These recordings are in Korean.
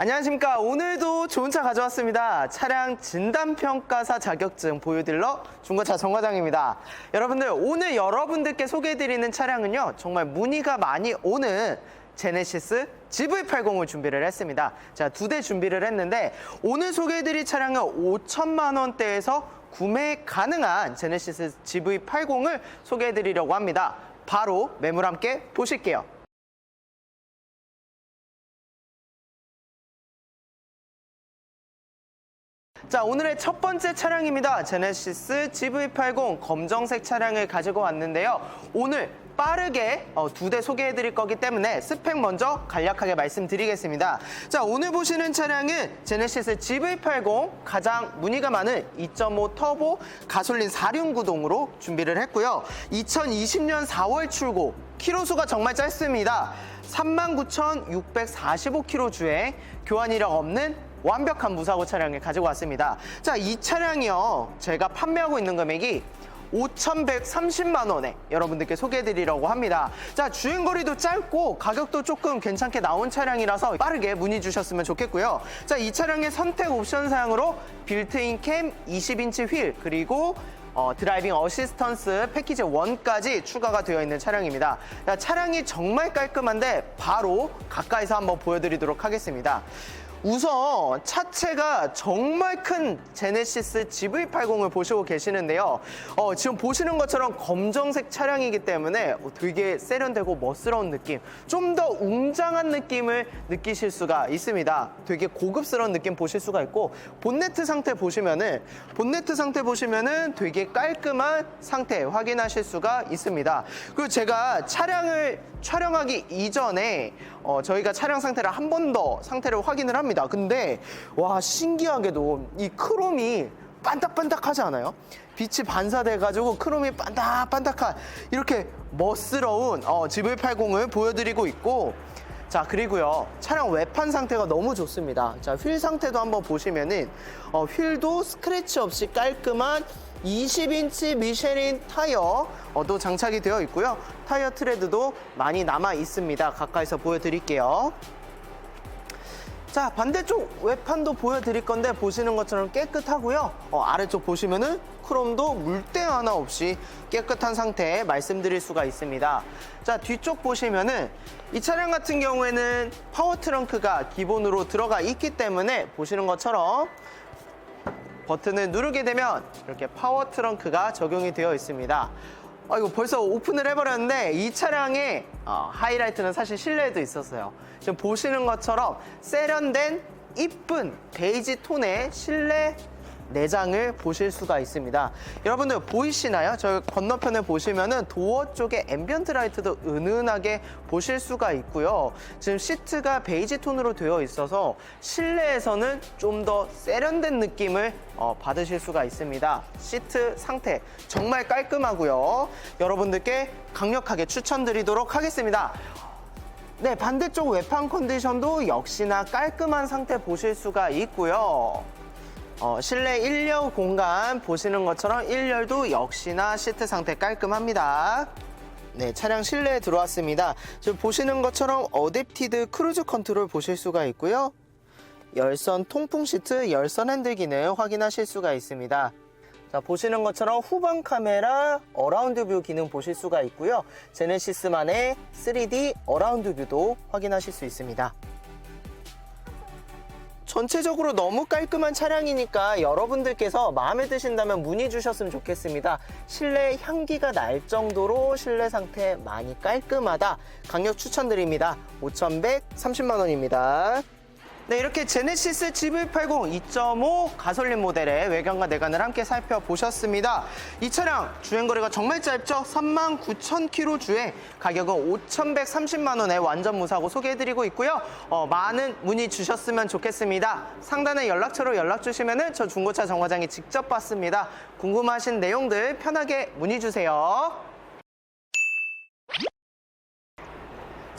안녕하십니까. 오늘도 좋은 차 가져왔습니다. 차량 진단평가사 자격증 보유딜러 중고차 정과장입니다. 여러분들, 오늘 여러분들께 소개해드리는 차량은요, 정말 문의가 많이 오는 제네시스 GV80을 준비를 했습니다. 자, 두 대 준비를 했는데, 오늘 소개해드릴 차량은 5천만 원대에서 구매 가능한 제네시스 GV80을 소개해드리려고 합니다. 바로 매물 함께 보실게요. 자, 오늘의 첫 번째 차량입니다. 제네시스 GV80 검정색 차량을 가지고 왔는데요. 오늘 빠르게 어, 두대 소개해 드릴 거기 때문에 스펙 먼저 간략하게 말씀드리겠습니다. 자, 오늘 보시는 차량은 제네시스 GV80 가장 문의가 많은 2.5 터보 가솔린 4륜 구동으로 준비를 했고요. 2020년 4월 출고, 키로수가 정말 짧습니다. 39,645km 주행, 교환 이력 없는 완벽한 무사고 차량을 가지고 왔습니다. 자, 이 차량이요. 제가 판매하고 있는 금액이 5,130만 원에 여러분들께 소개해드리려고 합니다. 자, 주행거리도 짧고 가격도 조금 괜찮게 나온 차량이라서 빠르게 문의 주셨으면 좋겠고요. 자, 이 차량의 선택 옵션 사양으로 빌트인 캠 20인치 휠 그리고 어, 드라이빙 어시스턴스 패키지 1까지 추가가 되어 있는 차량입니다. 자, 차량이 정말 깔끔한데 바로 가까이서 한번 보여드리도록 하겠습니다. 우선 차체가 정말 큰 제네시스 GV80을 보시고 계시는데요. 어, 지금 보시는 것처럼 검정색 차량이기 때문에 되게 세련되고 멋스러운 느낌, 좀 더 웅장한 느낌을 느끼실 수가 있습니다. 되게 고급스러운 느낌 보실 수가 있고 본네트 상태 보시면은 본네트 상태 보시면은 되게 깔끔한 상태 확인하실 수가 있습니다. 그리고 제가 차량을 촬영하기 이전에 어, 저희가 차량 상태를 한 번 더 상태를 확인을 합니다. 근데 와 신기하게도 이 크롬이 반딱반딱하지 않아요? 빛이 반사돼가지고 크롬이 반딱반딱한 이렇게 멋스러운 어, GV80을 보여드리고 있고 자 그리고요 차량 외판 상태가 너무 좋습니다. 자 휠 상태도 한번 보시면은 어, 휠도 스크래치 없이 깔끔한 20인치 미쉐린 타이어도 장착이 되어 있고요. 타이어 트레드도 많이 남아 있습니다. 가까이서 보여드릴게요 자 반대쪽 외판도 보여드릴 건데 보시는 것처럼 깨끗하고요 어, 아래쪽 보시면은 크롬도 물때 하나 없이 깨끗한 상태 말씀드릴 수가 있습니다 자 뒤쪽 보시면은 이 차량 같은 경우에는 파워 트렁크가 기본으로 들어가 있기 때문에 보시는 것처럼 버튼을 누르게 되면 이렇게 파워 트렁크가 적용이 되어 있습니다. 아, 이거 벌써 오픈을 해버렸는데 이 차량의 어, 하이라이트는 사실 실내에도 있었어요. 지금 보시는 것처럼 세련된 이쁜 베이지 톤의 실내 내장을 보실 수가 있습니다. 여러분들 보이시나요? 저 건너편에 보시면은 도어 쪽에 앰비언트 라이트도 은은하게 보실 수가 있고요. 지금 시트가 베이지 톤으로 되어 있어서 실내에서는 좀 더 세련된 느낌을 어, 받으실 수가 있습니다. 시트 상태 정말 깔끔하고요. 여러분들께 강력하게 추천드리도록 하겠습니다. 네, 반대쪽 외판 컨디션도 역시나 깔끔한 상태 보실 수가 있고요. 어, 실내 1열 공간 보시는 것처럼 1열도 역시나 시트 상태 깔끔합니다. 네, 차량 실내에 들어왔습니다. 지금 보시는 것처럼 어댑티드 크루즈 컨트롤 보실 수가 있고요. 열선 통풍 시트, 열선 핸들 기능 확인하실 수가 있습니다. 자, 보시는 것처럼 후방 카메라 어라운드 뷰 기능 보실 수가 있고요. 제네시스만의 3D 어라운드 뷰도 확인하실 수 있습니다. 전체적으로 너무 깔끔한 차량이니까 여러분들께서 마음에 드신다면 문의 주셨으면 좋겠습니다. 실내 향기가 날 정도로 실내 상태 많이 깔끔하다. 강력 추천드립니다. 5,130만 원입니다. 네, 이렇게 제네시스 GV80 2.5 가솔린 모델의 외관과 내관을 함께 살펴보셨습니다. 이 차량 주행거리가 정말 짧죠? 39,000km 주행, 가격은 5,130만 원에 완전 무사고 소개해드리고 있고요. 어, 많은 문의 주셨으면 좋겠습니다. 상단에 연락처로 연락 주시면 저 중고차 정화장이 직접 받습니다. 궁금하신 내용들 편하게 문의 주세요.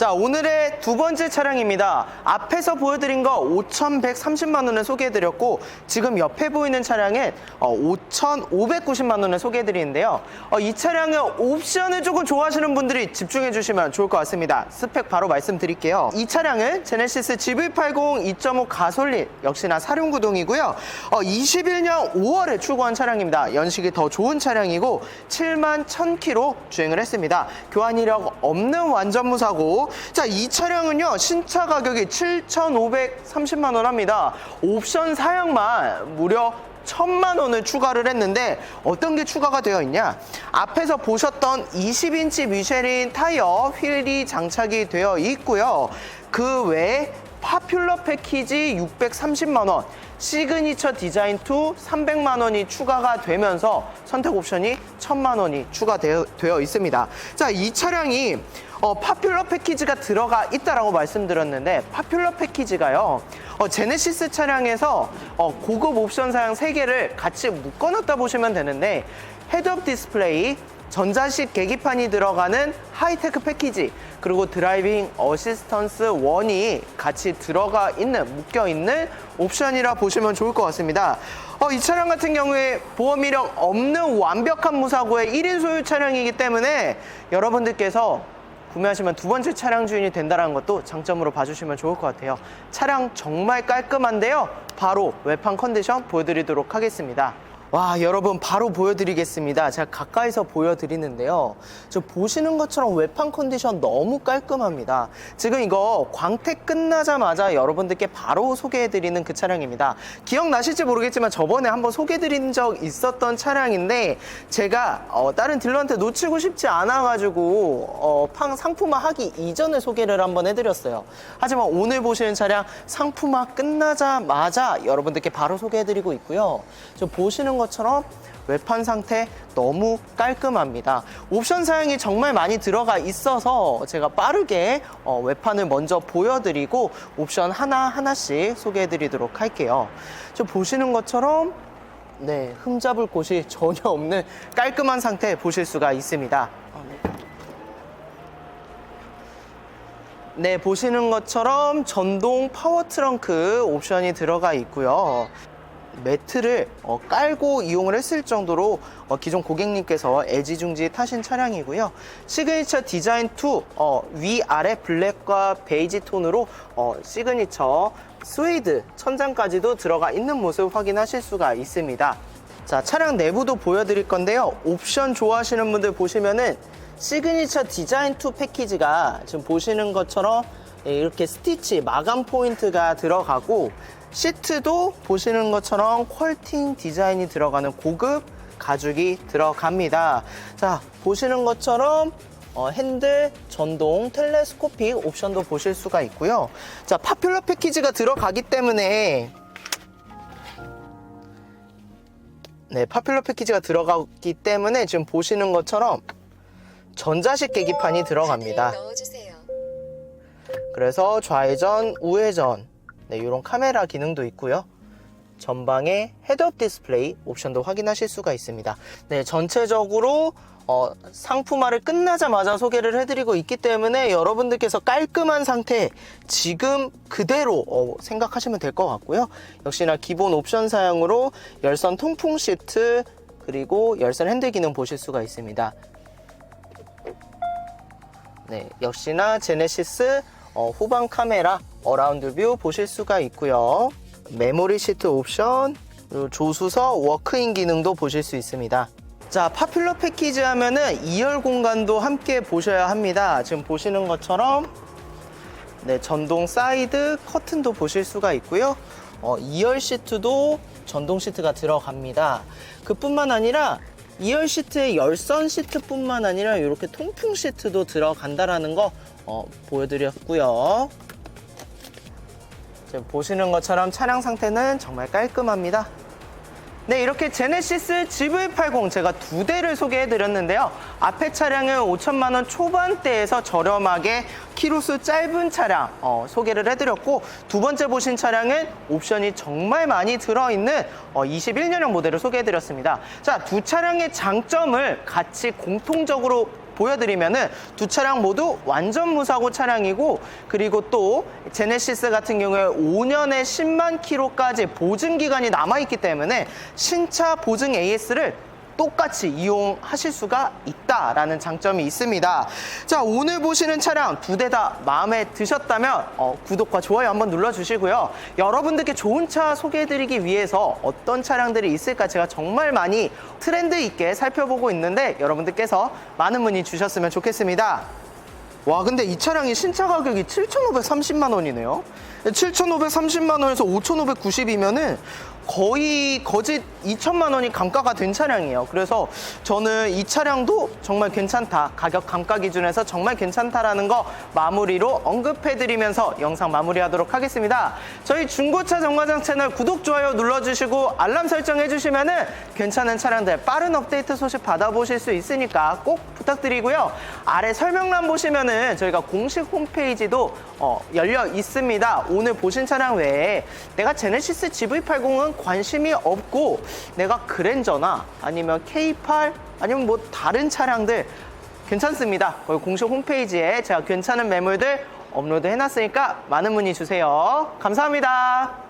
자, 오늘의 두 번째 차량입니다. 앞에서 보여드린 거 5,130만 원을 소개해드렸고, 지금 옆에 보이는 차량은 어, 5,590만 원을 소개해드리는데요. 어, 이 차량은 옵션을 조금 좋아하시는 분들이 집중해주시면 좋을 것 같습니다. 스펙 바로 말씀드릴게요. 이 차량은 제네시스 GV80 2.5 가솔린, 역시나 사륜구동이고요. 어, 21년 5월에 출고한 차량입니다. 연식이 더 좋은 차량이고, 7만 1000km 주행을 했습니다. 교환 이력 없는 완전 무사고, 자, 이 차량은요, 신차 가격이 7,530만 원 합니다. 옵션 사양만 무려 천만 원을 추가를 했는데 어떤 게 추가가 되어 있냐? 앞에서 보셨던 20인치 미쉐린 타이어 휠이 장착이 되어 있고요. 그 외에 파퓰러 패키지 630만 원, 시그니처 디자인 2 300만 원이 추가가 되면서 선택 옵션이 1000만 원이 추가되어 되어 있습니다. 자, 이 차량이 어, 파퓰러 패키지가 들어가 있다라고 말씀드렸는데 파퓰러 패키지가요. 어, 제네시스 차량에서 어, 고급 옵션 사양 3개를 같이 묶어놨다 보시면 되는데 헤드업 디스플레이, 전자식 계기판이 들어가는 하이테크 패키지 그리고 드라이빙 어시스턴스 1이 같이 들어가 있는 묶여 있는 옵션이라 보시면 좋을 것 같습니다. 어, 이 차량 같은 경우에 보험 이력 없는 완벽한 무사고의 1인 소유 차량이기 때문에 여러분들께서 구매하시면 두 번째 차량 주인이 된다는 것도 장점으로 봐주시면 좋을 것 같아요. 차량 정말 깔끔한데요. 바로 외판 컨디션 보여드리도록 하겠습니다. 와, 여러분 바로 보여드리겠습니다. 제가 가까이서 보여드리는데요. 저 보시는 것처럼 외판 컨디션 너무 깔끔합니다. 지금 이거 광택 끝나자마자 여러분들께 바로 소개해드리는 그 차량입니다. 기억나실지 모르겠지만 저번에 한번 소개해드린 적 있었던 차량인데 제가 어, 다른 딜러한테 놓치고 싶지 않아가지고 어, 팡 상품화 하기 이전에 소개를 한번 해드렸어요. 하지만 오늘 보시는 차량 상품화 끝나자마자 여러분들께 바로 소개해드리고 있고요. 저 보시는 것처럼 외판 상태 너무 깔끔합니다. 옵션 사양이 정말 많이 들어가 있어서 제가 빠르게 어, 외판을 먼저 보여드리고 옵션 하나하나씩 소개해드리도록 할게요. 저 보시는 것처럼 네, 흠잡을 곳이 전혀 없는 깔끔한 상태 보실 수가 있습니다. 네, 보시는 것처럼 전동 파워 트렁크 옵션이 들어가 있고요. 매트를 어, 깔고 이용을 했을 정도로 어, 기존 고객님께서 애지중지 타신 차량이고요. 시그니처 디자인 2 어, 위아래 블랙과 베이지 톤으로 어, 시그니처 스웨이드 천장까지도 들어가 있는 모습 확인하실 수가 있습니다. 자, 차량 내부도 보여드릴 건데요. 옵션 좋아하시는 분들 보시면은 시그니처 디자인 2 패키지가 지금 보시는 것처럼 예, 이렇게 스티치 마감 포인트가 들어가고 시트도 보시는 것처럼 퀄팅 디자인이 들어가는 고급 가죽이 들어갑니다. 자, 보시는 것처럼 어, 핸들 전동 텔레스코픽 옵션도 보실 수가 있고요. 자, 파퓰러 패키지가 들어가기 때문에 네, 파퓰러 패키지가 들어가기 때문에 지금 보시는 것처럼 전자식 계기판이 들어갑니다. 넣어주세요. 그래서 좌회전, 우회전, 네, 이런 카메라 기능도 있고요. 전방에 헤드업 디스플레이 옵션도 확인하실 수가 있습니다. 네, 전체적으로 어, 상품화를 끝나자마자 소개를 해드리고 있기 때문에 여러분들께서 깔끔한 상태 지금 그대로 어, 생각하시면 될 것 같고요. 역시나 기본 옵션 사양으로 열선 통풍 시트 그리고 열선 핸들 기능 보실 수가 있습니다. 네, 역시나 제네시스 어, 후방 카메라 어라운드 뷰 보실 수가 있고요. 메모리 시트 옵션, 조수석 워크인 기능도 보실 수 있습니다. 자, 파퓰러 패키지 하면은 2열 공간도 함께 보셔야 합니다. 지금 보시는 것처럼 네, 전동 사이드 커튼도 보실 수가 있고요. 어, 2열 시트도 전동 시트가 들어갑니다. 그뿐만 아니라 2열 시트에 열선 시트뿐만 아니라 이렇게 통풍 시트도 들어간다라는 거 어, 보여드렸고요. 지금 보시는 것처럼 차량 상태는 정말 깔끔합니다. 네, 이렇게 제네시스 GV80 제가 두 대를 소개해 드렸는데요. 앞에 차량은 5천만 원 초반대에서 저렴하게 키로수 짧은 차량 어, 소개를 해 드렸고 두 번째 보신 차량은 옵션이 정말 많이 들어 있는 어, 21년형 모델을 소개해 드렸습니다. 자, 두 차량의 장점을 같이 공통적으로 보여드리면은 두 차량 모두 완전 무사고 차량이고 그리고 또 제네시스 같은 경우에 5년에 10만 킬로까지 보증 기간이 남아 있기 때문에 신차 보증 AS를 똑같이 이용하실 수가 있다라는 장점이 있습니다. 자, 오늘 보시는 차량 두 대 다 마음에 드셨다면 어, 구독과 좋아요 한번 눌러주시고요. 여러분들께 좋은 차 소개해드리기 위해서 어떤 차량들이 있을까 제가 정말 많이 트렌드 있게 살펴보고 있는데 여러분들께서 많은 문의 주셨으면 좋겠습니다. 와 근데 이 차량이 신차 가격이 7,530만 원이네요. 7,530만 원에서 5,590이면은 거의 거짓 2천만 원이 감가가 된 차량이에요. 그래서 저는 이 차량도 정말 괜찮다. 가격 감가 기준에서 정말 괜찮다라는 거 마무리로 언급해드리면서 영상 마무리하도록 하겠습니다. 저희 중고차 정과장 채널 구독, 좋아요 눌러주시고 알람 설정해주시면 은 괜찮은 차량들 빠른 업데이트 소식 받아보실 수 있으니까 꼭 부탁드리고요. 아래 설명란 보시면은 저희가 공식 홈페이지도 어, 열려 있습니다. 오늘 보신 차량 외에 내가 제네시스 GV80은 관심이 없고 내가 그랜저나 아니면 K8 아니면 뭐 다른 차량들 괜찮습니다. 거기 공식 홈페이지에 제가 괜찮은 매물들 업로드 해놨으니까 많은 문의 주세요. 감사합니다.